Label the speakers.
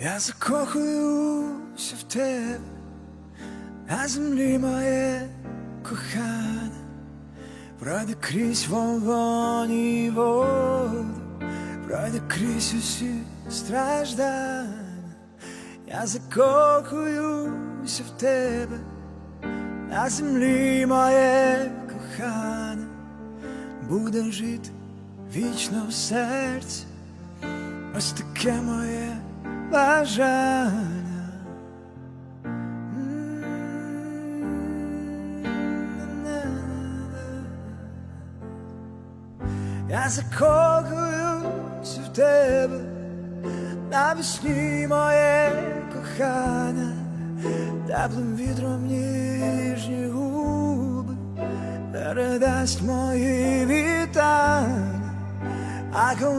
Speaker 1: Я закохуюся в тебе, на землі моє кохане, пройде крізь вогонь і воду, пройде крізь усі страждання. Я закохуюся в тебе, на землі моє кохане, буде жити вічно в серці. Ось таке моє бажання. Я закохуюсь в тебе, навесні моє кохання, теплим вітром ніжні губи передасть мої вітання, а коли